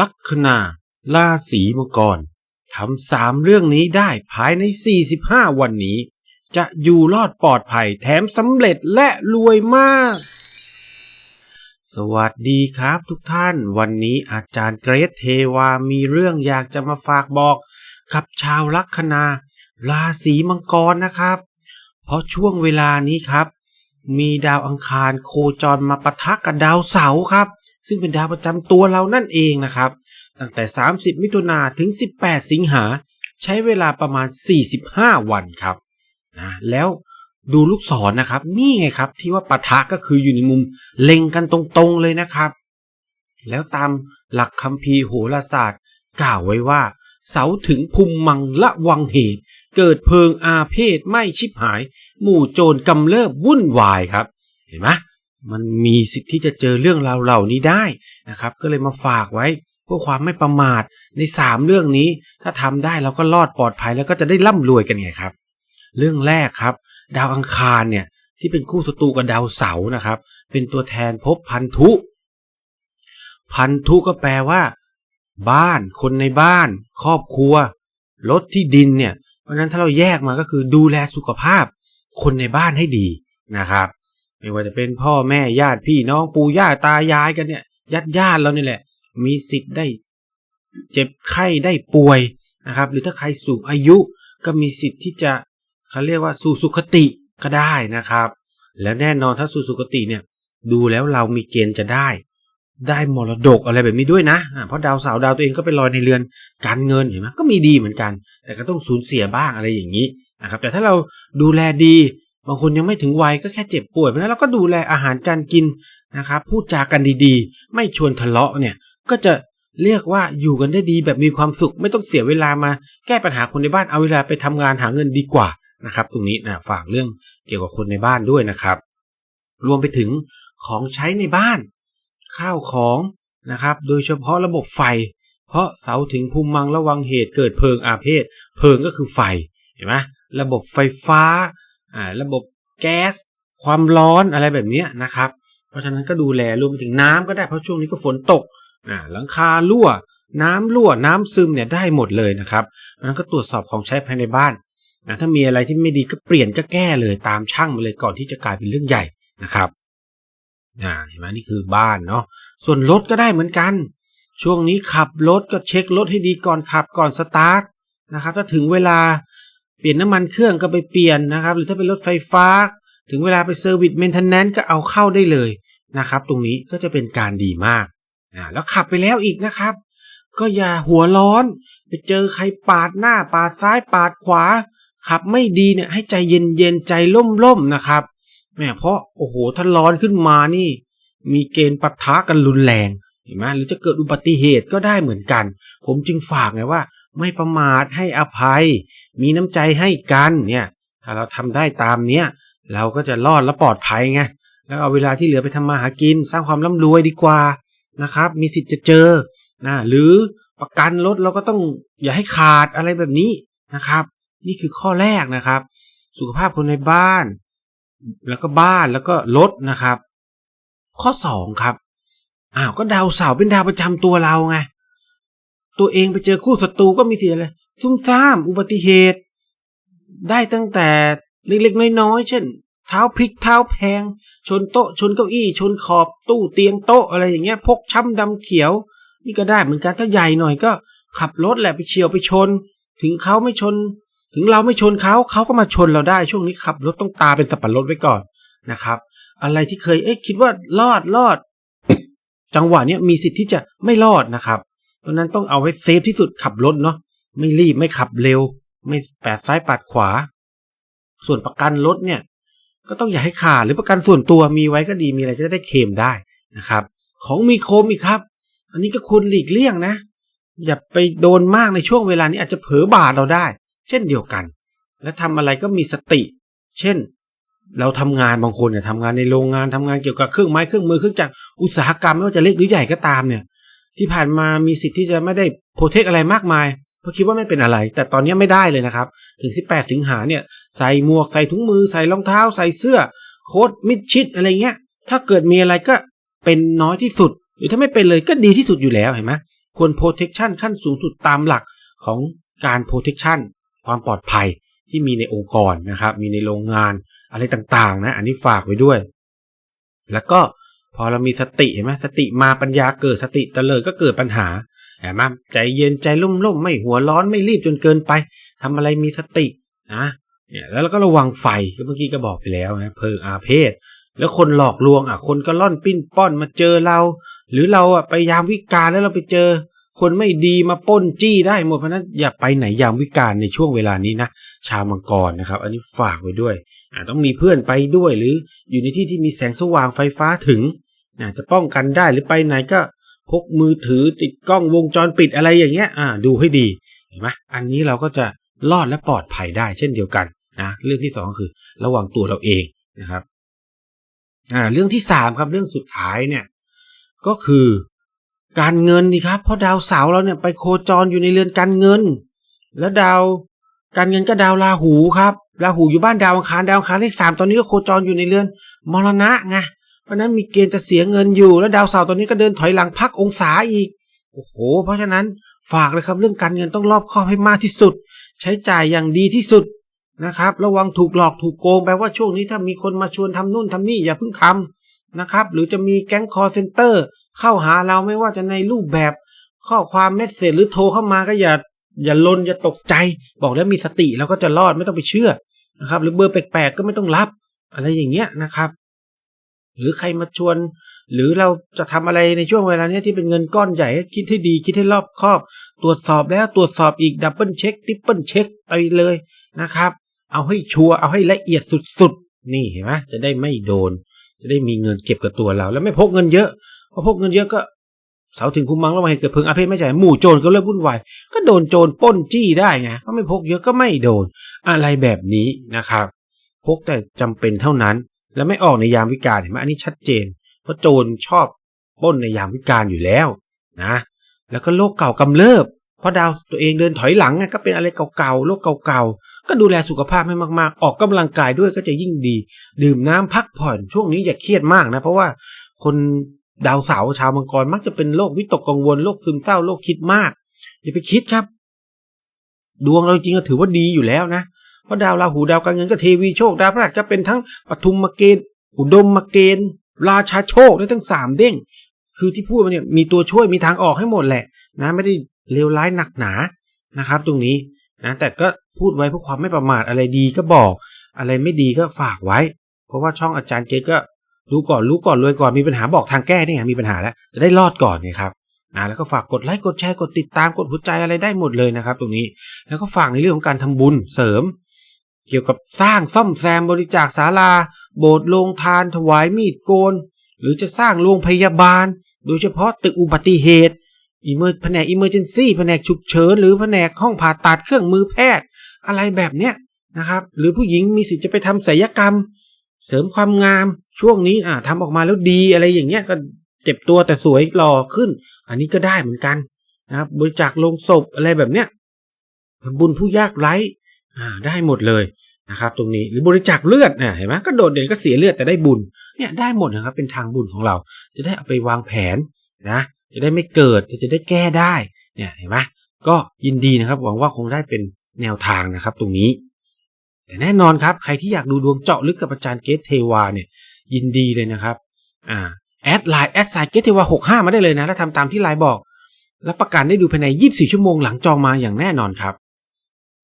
ลัคนาราศีมังกรทำสามเรื่องนี้ได้ภายใน 45 วันนี้ จะอยู่รอดปลอดภัยแถมสำเร็จและรวยมาก สวัสดีครับทุกท่าน วันนี้อาจารย์เกรทเทวามีเรื่องอยากจะมาฝากบอก กับชาวลัคนา ราศีมังกรนะครับ เพราะช่วงเวลานี้ครับ มีดาวอังคารโคจรมาปะทะกับดาวเสาร์ครับ ซึ่งเป็นดาวประจำตัวเรานั่นเองนะครับ ตั้งแต่ 30 มิถุนาถึง 18 สิงหา ใช้เวลาประมาณ 45 วันครับนะแล้วดูลูกศรนะครับ นี่ไงครับที่ว่าปะทะก็คืออยู่ในมุมเล็งกันตรงๆเลยนะครับ แล้วตามหลักคัมภีร์โหราศาสตร์ กล่าวไว้ว่า เสาถึงภูมิมังละวังเหตุ เกิดเพลิงอาเพศไม่ชิบหาย หมู่โจรกำเริบวุ่นวายครับ เห็นไหม มันมีสิทธิ์ที่จะเจอเรื่องราวเหล่านี้ได้นะครับ ก็เลยมาฝากไว้เพื่อความไม่ประมาทในสามเรื่องนี้ ถ้าทำได้เราก็รอดปลอดภัยแล้วก็จะได้ร่ำรวยกันไงครับ เรื่องแรกครับ ดาวอังคารเนี่ยที่เป็นคู่ศัตรูกับดาวเสาร์นะครับ เป็นตัวแทนภพพันธุ พันธุก็แปลว่า บ้าน คนในบ้าน ครอบครัวรถที่ดินเนี่ยเพราะฉะนั้นถ้าเราแยกมาก็คือดูแลสุขภาพ คนในบ้านให้ดีนะครับ ไม่ว่าจะเป็นพ่อแม่ญาติพี่น้องปู่ย่าตายายกันเนี่ยญาติญาติเรานี่แหละ มีสิทธิ์ได้เจ็บไข้ได้ป่วยนะครับ หรือถ้าใครสูงอายุก็มีสิทธิ์ที่จะเขาเรียกว่าสู่สุขติก็ได้นะครับ แล้วแน่นอนถ้าสู่สุขติเนี่ยดูแล้วเรามีเกณฑ์จะได้ ได้มรดกอะไรแบบนี้ด้วยนะเพราะดาวเสาร์ดาวตัวเองก็เป็นลอยในเรือนการเงินเห็นไหมก็มีดีเหมือนกัน แต่ก็ต้องสูญเสียบ้างอะไรอย่างนี้นะครับแต่ถ้าเราดูแลดี บางคนยังไม่ถึงวัยก็แค่เจ็บป่วยเพราะนั้นเราก็ดูแลอาหารการกินนะครับพูดจากันดีๆ ไม่ชวนทะเลาะเนี่ยก็จะเรียกว่าอยู่กันได้ดีแบบมีความสุข ไม่ต้องเสียเวลามาแก้ปัญหาคนในบ้านเอาเวลาไปทำงานหาเงินดีกว่านะครับ ตรงนี้นะฝากเรื่องเกี่ยวกับคนในบ้านด้วยนะครับ รวมไปถึงของใช้ในบ้าน ข้าวของนะครับ โดยเฉพาะระบบไฟ เพราะเสาถึงภูมิมังระวังเหตุเกิดเพลิงอาเพศ เพลิงก็คือไฟเห็นไหมระบบไฟฟ้า อ่าระบบแก๊ส ความร้อนอะไรแบบนี้นะครับ เพราะฉะนั้นก็ดูแลรวมไปถึงน้ำก็ได้เพราะช่วงนี้ก็ฝนตกอ่าหลังคารั่ว น้ำรั่วน้ำซึมเนี่ยได้หมดเลยนะครับเพราะฉะนั้นก็ตรวจสอบของใช้ภายในบ้านนะถ้ามีอะไรที่ไม่ดีก็เปลี่ยนก็แก้เลยตามช่างมาเลยก่อนที่จะกลายเป็นเรื่องใหญ่นะครับอ่าเห็นไหมนี่คือบ้านเนาะส่วนรถก็ได้เหมือนกัน ช่วงนี้ขับรถก็เช็ครถให้ดีก่อนขับก่อนสตาร์ทนะครับถ้าถึงเวลา เปลี่ยนน้ำมันเครื่องก็ไปเปลี่ยนนะครับ หรือถ้าเป็นรถไฟฟ้า ถึงเวลาไปเซอร์วิสเมนเทนแนนซ์ก็เอาเข้าได้เลยนะครับ ตรงนี้ก็จะเป็นการดีมากอ่าแล้วขับไปแล้วอีกนะครับ ก็อย่าหัวร้อน ไปเจอใครปาดหน้าปาดซ้ายปาดขวา ขับไม่ดีเนี่ยให้ใจเย็นเย็นใจล่มล่มนะครับแหมเพราะโอ้โหถ้าร้อนขึ้นมานี่ มีเกณฑ์ปะทะกันรุนแรงเห็นไหมหรือจะเกิดอุบัติเหตุก็ได้เหมือนกัน ผมจึงฝากไงว่า ไม่ประมาทให้อภัย มีน้ำใจให้กันเนี่ย ถ้าเราทำได้ตามเนี้ยเราก็จะรอดและปลอดภัยไงแล้วเอาเวลาที่เหลือไปทำมาหากิน สร้างความร่ำรวยดีกว่านะครับ มีสิทธิ์จะเจอนะหรือประกันรถเราก็ต้องอย่าให้ขาดอะไรแบบนี้นะครับ นี่คือข้อแรกนะครับ สุขภาพคนในบ้าน แล้วก็บ้านแล้วก็รถนะครับ ข้อสองครับอ้าวก็ดาวเสาร์เป็นดาวประจำตัวเราไง ตัวเองไปเจอคู่ศัตรูก็มีสิทธิ์อะไรซุ่มซ่ามอุบัติเหตุ ได้ตั้งแต่เล็กๆน้อยๆเช่น เท้าพลิกเท้าแพง ชนโต๊ะชนเก้าอี้ ชนขอบตู้เตียงโต๊ะอะไรอย่างเงี้ยพกช้ำดำเขียว นี่ก็ได้เหมือนกันถ้าใหญ่หน่อยก็ ขับรถแหละไปเฉียวไปชน ถึงเขาไม่ชน ถึงเราไม่ชนเขาเขาก็มาชนเราได้ช่วงนี้ขับรถต้องตาเป็นสับปะรดไว้ก่อนนะครับ อะไรที่เคยเอ๊ะคิดว่ารอดรอดจังหวะเนี้ยมีสิทธิ์ที่จะไม่รอดนะครับ เพราะนั้นต้องเอาไว้เซฟที่สุดขับรถเนาะไม่รีบไม่ขับเร็ว ไม่แปดซ้ายปาดขวา ส่วนประกันรถเนี่ย ก็ต้องอย่าให้ขาดหรือประกันส่วนตัวมีไว้ก็ดีมีอะไรก็จะได้เคลมได้นะครับ ของมีโคมอีกครับ อันนี้ก็ควรหลีกเลี่ยงนะ อย่าไปโดนมากในช่วงเวลานี้อาจจะเผลอบาดเราได้ เช่นเดียวกัน และทำอะไรก็มีสติ เช่น เราทำงานบางคนเนี่ยทำงานในโรงงานทำงานเกี่ยวกับเครื่องไม้เครื่องมือเครื่องจักรอุตสาหกรรมไม่ว่าจะเล็กหรือใหญ่ก็ตามเนี่ย ที่ผ่านมามีสิทธิ์ที่จะไม่ได้โปรเทคอะไรมากมาย เพราะคิดว่าไม่เป็นอะไร แต่ตอนนี้ไม่ได้เลยนะครับ ถึง 18 สิงหาเนี่ย ใส่หมวก ใส่ถุงมือ ใส่รองเท้า ใส่เสื้อ โค้ทมิดชิดอะไรเงี้ย ถ้าเกิดมีอะไรก็เป็นน้อยที่สุด หรือถ้าไม่เป็นเลยก็ดีที่สุดอยู่แล้วเห็นไหมควร protection ขั้นสูงสุดตามหลักของการ protection ความปลอดภัยที่มีในองค์กรนะครับ มีในโรงงานอะไรต่างๆนะ อันนี้ฝากไว้ด้วย แล้วก็ พอเรามีสติเห็นไหมสติมาปัญญาเกิดสติเตลิดก็เกิดปัญหาเห็นไหมใจเย็นใจร่มร่มไม่หัวร้อนไม่รีบจนเกินไปทำอะไรมีสตินะเนี่ยแล้วเราก็ระวังไฟก็เมื่อกี้ก็บอกไปแล้วนะเพลิงอาเพศ แล้วคนหลอกลวงอะคนก็ล่อนปิ้นป้อนมาเจอเรา หรือเราอะไปยามวิกาแล้วเราไปเจอ คนไม่ดีมาป้นจี้ได้หมดเพราะนั้นอย่าไปไหนยามวิกาลในช่วงเวลานี้นะ ชาวมังกรนะครับ อันนี้ฝากไว้ด้วยต้องมีเพื่อนไปด้วยหรืออยู่ในที่ที่มีแสงสว่างไฟฟ้าถึงจะป้องกันได้หรือไปไหนก็พกมือถือติดกล้องวงจรปิดอะไรอย่างเงี้ยดูให้ดีเห็นไหมอันนี้เราก็จะรอดและปลอดภัยได้เช่นเดียวกันนะเรื่องที่สองคือระวังตัวเราเองนะครับอ่าเรื่องที่สามครับเรื่องสุดท้ายเนี่ยก็คือ การเงินดีครับ เพราะดาวเสาร์เราเนี่ยไปโคจรอยู่ในเรือนการเงิน แล้วดาวการเงินก็ดาวราหูครับราหูอยู่บ้านดาวอังคารดาวอังคารเลขสามตอนนี้ก็โคจรอยู่ในเรือนมรณะไงเพราะนั้นมีเกณฑ์จะเสียเงินอยู่ แล้วดาวเสาร์ตอนนี้ก็เดินถอยหลังพักองศาอีกโอ้โห เพราะฉะนั้นฝากเลยครับเรื่องการเงินต้องรอบคอบให้มากที่สุด ใช้จ่ายอย่างดีที่สุดนะครับ ระวังถูกหลอกถูกโกงแปลว่าช่วงนี้ถ้ามีคนมาชวนทำนู่นทำนี่อย่าเพิ่งทำนะครับ หรือจะมีแก๊งคอร์เซนเตอร์ เข้าหาเราไม่ว่าจะในรูปแบบ ข้อความเมสเซจหรือโทรเข้ามาก็อย่าอย่าลนอย่าตกใจ บอกแล้วมีสติแล้วก็จะรอดไม่ต้องไปเชื่อนะครับ หรือเบอร์แปลกๆก็ไม่ต้องรับ อะไรอย่างเงี้ยนะครับ หรือใครมาชวน หรือเราจะทำอะไรในช่วงเวลาเนี้ยที่เป็นเงินก้อนใหญ่คิดให้ดีคิดให้รอบคอบ ตรวจสอบแล้วตรวจสอบอีกดับเบิลเช็คทิปเปิลเช็คไปเลยนะครับ เอาให้ชัวร์เอาให้ละเอียดสุดๆ นี่เห็นไหมจะได้ไม่โดน จะได้มีเงินเก็บกับตัวเรา แล้วไม่พกเงินเยอะ พราะพกเงินเยอะก็เสาถึงคุมมังแล้วมาให้เกิดเพลิงอาเพศไม่จ่ายหมู่โจรก็เริ่มวุ่นวายก็โดนโจรป้นจี้ได้ไงก็ไม่พกเยอะก็ไม่โดน อะไรแบบนี้นะครับ พกแต่จำเป็นเท่านั้น แล้วไม่ออกในยามวิกาลเห็นไหมอันนี้ชัดเจน เพราะโจรชอบป้นในยามวิกาลอยู่แล้วนะ แล้วก็โรคเก่ากำเริบเพราะดาวตัวเองเดินถอยหลังไงก็เป็นอะไรเก่าๆโรคเก่าๆก็ดูแลสุขภาพให้มากๆ ออกกำลังกายด้วยก็จะยิ่งดี ดื่มน้ำพักผ่อนช่วงนี้อย่าเครียดมากนะ เพราะว่าคน ดาวเสาร์ชาวมังกรมักจะเป็นโรควิตกกังวลโรคซึมเศร้าโรคคิดมากอย่าไปคิดครับ ดวงเราจริงก็ถือว่าดีอยู่แล้วนะเพราะดาวราหูดาวการเงินก็เทวีโชคดาวพฤหัสก็เป็นทั้งปทุมมาเกณฑ์อุดมมาเกณฑ์ราชาโชคได้ทั้งสามเด้ง คือที่พูดมาเนี่ยมีตัวช่วยมีทางออกให้หมดแหละ นะ ไม่ได้เลวร้ายหนักหนานะครับ ตรงนี้นะแต่ก็พูดไว้เพื่อความไม่ประมาทอะไรดีก็บอก อะไรไม่ดีก็ฝากไว้ เพราะว่าช่องอาจารย์เกตก็ รู้ก่อนรู้ก่อนรวยก่อนมีปัญหาบอกทางแก้นี่ไงมีปัญหาแล้วจะได้รอดก่อนไงครับนะแล้วก็ฝากกดไลค์กดแชร์กดติดตามกดหัวใจอะไรได้หมดเลยนะครับ ตรงนี้แล้วก็ฝากในเรื่องของการทำบุญเสริม เกี่ยวกับสร้างซ่อมแซมบริจาคศาลา โบสถ์โรงทาน ถวายมีดโกน หรือจะสร้างโรงพยาบาล โดยเฉพาะตึกอุบัติเหตุอิมเมอร์แผนกอิมเมอร์เจนซี่แผนกฉุกเฉินหรือแผนกห้องผ่าตัดเครื่องมือแพทย์ อะไรแบบเนี้ยนะครับ หรือผู้หญิงมีสิทธิ์จะไปทำศัลยกรรม เสริมความงามช่วงนี้อ่าทำออกมาแล้วดีอะไรอย่างเงี้ยก็เจ็บตัวแต่สวยหล่อขึ้น อันนี้ก็ได้เหมือนกันนะครับบริจาคลงศพอะไรแบบเนี้ยบุญผู้ยากไร้อ่าได้หมดเลยนะครับ ตรงนี้หรือบริจาคเลือดเนี่ยเห็นไหมก็โดดเด่นก็เสียเลือดแต่ได้บุญเนี่ยได้หมดนะครับเป็นทางบุญของเรา จะได้เอาไปวางแผนนะจะได้ไม่เกิดจะได้แก้ได้เนี่ยเห็นไหมก็ยินดีนะครับหวังว่าคงได้เป็นแนวทางนะครับ ตรงนี้ แต่แน่นอนครับ ใครที่อยากดูดวงเจาะลึกกับอาจารย์เกตเทวาเนี่ยยินดีเลยนะครับ อ่าแอดไลน์แอดไซเกตเทวาหกห้ามาได้เลยนะแล้วทำตามที่ไลน์บอกแล้วประกันได้ดูภายใน 24 ชั่วโมงหลังจองมาอย่างแน่นอนครับ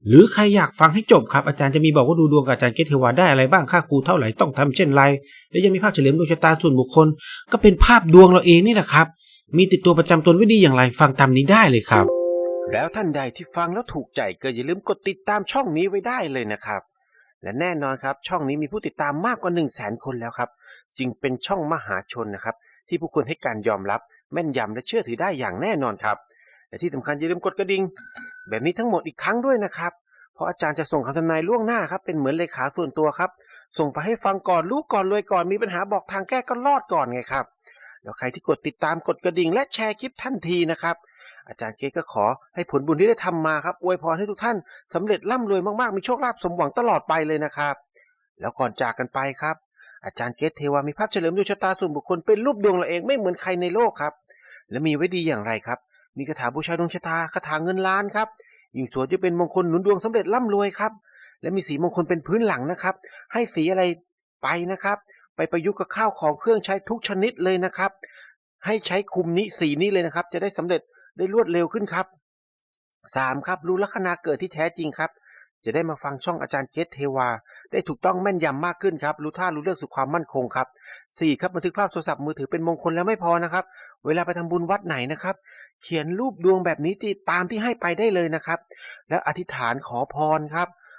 หรือใครอยากฟังให้จบครับอาจารย์จะมีบอกว่าดูดวงกับอาจารย์เกตเทวาได้อะไรบ้างค่าครูเท่าไหร่ต้องทำเช่นไรและยังมีภาพเฉลียมดวงชะตาส่วนบุคคล ก็เป็นภาพดวงเราเองนี่แหละครับ มีติดตัวประจำตนไว้ดีอย่างไรฟังตามนี้ได้เลยครับ แล้วท่านใดที่ฟังแล้วถูกใจก็อย่าลืมกดติดตามช่องนี้ไว้ได้เลยนะครับ และแน่นอนครับช่องนี้มีผู้ติดตามมากกว่า 1 0 0 0 0แสนคนแล้วครับ จึงเป็นช่องมหาชนนะครับ ที่ผู้คนให้การยอมรับแม่นยำและเชื่อถือได้อย่างแน่นอนครับและที่สำคัญอย่าลืมกดกระดิ่งแบบนี้ทั้งหมดอีกครั้งด้วยนะครับเพราะอาจารย์จะส่งคำทำนายล่วงหน้าครับเป็นเหมือนเลขาส่วนตัวครับ ส่งไปให้ฟังก่อนรู้ก่อนรวยก่อนมีปัญหาบอกทางแก้ก็รอดก่อนไงครับแล้วใครที่กดติดตามกดกระดิ่งและแชร์คลิปทันทีนะครับ อาจารย์เกตก็ขอให้ผลบุญที่ได้ทำมาครับอวยพรให้ทุกท่านสำเร็จร่ำรวยมากๆ มีโชคลาภสมหวังตลอดไปเลยนะครับ แล้วก่อนจากกันไปครับ อาจารย์เกตเทวามีภาพเฉลิมดวงชะตาส่วนบุคคลเป็นรูปดวงเราเองไม่เหมือนใครในโลกครับ และมีไว้ดีอย่างไรครับ มีคาถาบูชาดวงชะตาคาถาเงินล้านครับยิ่งสวยจะเป็นมงคลหนุนดวงสำเร็จร่ำรวยครับ และมีสีมงคลเป็นพื้นหลังนะครับ ให้สีอะไรไปนะครับ ไปประยุกต์กับข้าวของเครื่องใช้ทุกชนิดเลยนะครับ ให้ใช้คุมนี้สีนี้เลยนะครับ จะได้สำเร็จ ได้รวดเร็วขึ้นครับสามครับ รู้ลัคนาเกิดที่แท้จริงครับ จะได้มาฟังช่องอาจารย์เจษเทวา ได้ถูกต้องแม่นยำมากขึ้นครับ รู้ท่ารู้เลือกสู่ความมั่นคงครับสี่ครับบันทึกภาพโทรศัพท์มือถือเป็นมงคลแล้วไม่พอนะครับ เวลาไปทำบุญวัดไหนนะครับ เขียนรูปดวงแบบนี้ตามที่ให้ไปได้เลยนะครับ แล้วอธิษฐานขอพรครับ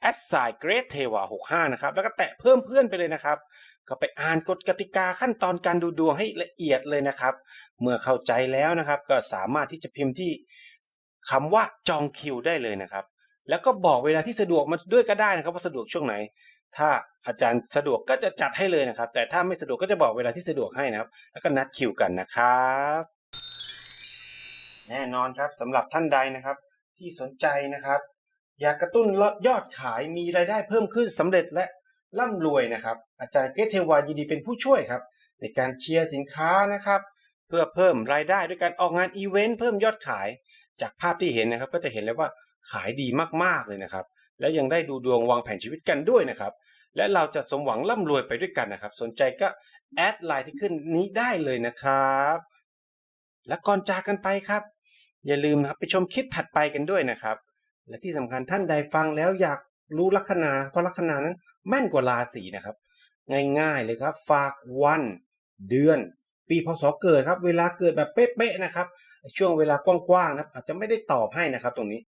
แอดไซเกรดเทวา65 นะครับ แล้วก็แตะเพิ่มเพื่อนไปเลยนะครับ ก็ไปอ่านกฎกติกาขั้นตอนการดูดวงให้ละเอียดเลยนะครับ เมื่อเข้าใจแล้วนะครับ ก็สามารถที่จะพิมพ์ที่คำว่าจองคิวได้เลยนะครับ แล้วก็บอกเวลาที่สะดวกมาด้วยก็ได้นะครับว่าสะดวกช่วงไหน ถ้าอาจารย์สะดวกก็จะจัดให้เลยนะครับ แต่ถ้าไม่สะดวกก็จะบอกเวลาที่สะดวกให้นะครับ แล้วก็นัดคิวกันนะครับแน่นอนครับสำหรับท่านใดนะครับ ที่สนใจนะครับ อยากกระตุ้นยอดขายมีรายได้เพิ่มขึ้นสำเร็จและร่ำรวยนะครับ อาจารย์เกรเทวายินดีเป็นผู้ช่วยครับ ในการเชียร์สินค้านะครับ เพื่อเพิ่มรายได้ด้วยการออกงานอีเวนต์เพิ่มยอดขาย จากภาพที่เห็นนะครับ ก็จะเห็นเลยว่าขายดีมากๆเลยนะครับ และยังได้ดูดวงวางแผนชีวิตกันด้วยนะครับ และเราจะสมหวังร่ำรวยไปด้วยกันนะครับ สนใจก็แอดไลน์ที่ขึ้นนี้ได้เลยนะครับ และก่อนจากกันไปครับ อย่าลืมนะครับไปชมคลิปถัดไปกันด้วยนะครับ และที่สำคัญท่านใดฟังแล้วอยากรู้ลัคนาเพราะลัคนานั้นแม่นกว่าราศีนะครับ ง่ายๆเลยครับ ฝากวัน เดือน ปีพศเกิดครับ เวลาเกิดแบบเป๊ะๆนะครับ ช่วงเวลากว้างๆนะครับอาจจะไม่ได้ตอบให้นะครับตรงนี้